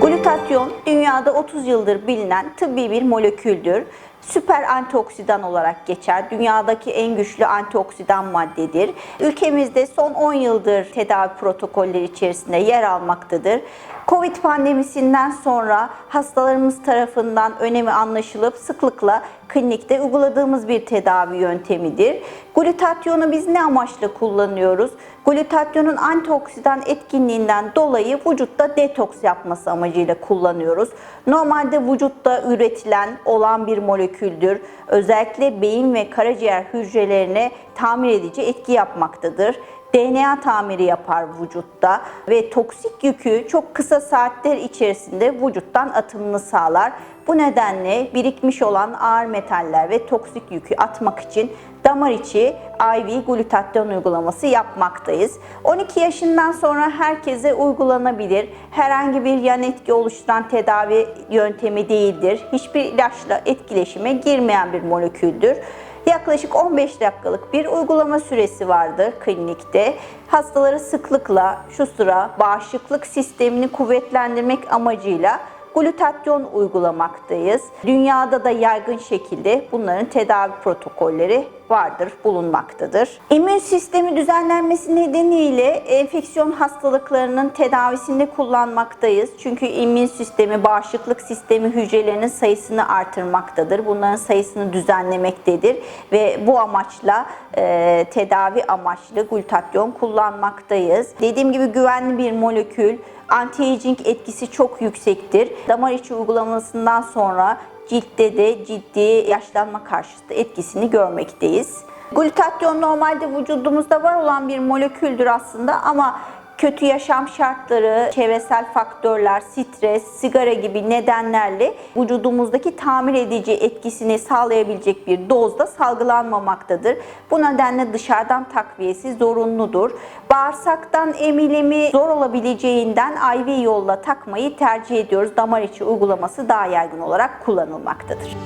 Glutatyon dünyada 30 yıldır bilinen tıbbi bir moleküldür. Süper antioksidan olarak geçer. Dünyadaki en güçlü antioksidan maddedir. Ülkemizde son 10 yıldır tedavi protokolleri içerisinde yer almaktadır. Covid pandemisinden sonra hastalarımız tarafından önemi anlaşılıp sıklıkla klinikte uyguladığımız bir tedavi yöntemidir. Glutatyonu biz ne amaçla kullanıyoruz? Glutatyonun antioksidan etkinliğinden dolayı vücutta detoks yapması amacıyla kullanıyoruz. Normalde vücutta üretilen olan bir moleküldür. Özellikle beyin ve karaciğer hücrelerine tamir edici etki yapmaktadır. DNA tamiri yapar vücutta ve toksik yükü çok kısa saatler içerisinde vücuttan atımını sağlar. Bu nedenle birikmiş olan ağır metaller ve toksik yükü atmak için damar içi IV glutatyon uygulaması yapmaktayız. 12 yaşından sonra herkese uygulanabilir. Herhangi bir yan etki oluşturan tedavi yöntemi değildir. Hiçbir ilaçla etkileşime girmeyen bir moleküldür. Yaklaşık 15 dakikalık bir uygulama süresi vardır klinikte. Hastaları sıklıkla şu sıra bağışıklık sistemini kuvvetlendirmek amacıyla glutatyon uygulamaktayız. Dünyada da yaygın şekilde bunların tedavi protokolleri vardır, bulunmaktadır. İmmün sistemi düzenlenmesi nedeniyle enfeksiyon hastalıklarının tedavisinde kullanmaktayız. Çünkü immün sistemi, bağışıklık sistemi hücrelerinin sayısını artırmaktadır. Bunların sayısını düzenlemektedir ve bu amaçla e, tedavi amaçlı glutatyon kullanmaktayız. Dediğim gibi güvenli bir molekül, anti-aging etkisi çok yüksektir. Damar içi uygulamasından sonra ciltte de ciddi yaşlanma karşıtı etkisini görmekteyiz. Glutatyon normalde vücudumuzda var olan bir moleküldür aslında ama kötü yaşam şartları, çevresel faktörler, stres, sigara gibi nedenlerle vücudumuzdaki tamir edici etkisini sağlayabilecek bir dozda salgılanmamaktadır. Bu nedenle dışarıdan takviyesi zorunludur. Bağırsaktan emilimi zor olabileceğinden IV yolla takmayı tercih ediyoruz. Damar içi uygulaması daha yaygın olarak kullanılmaktadır.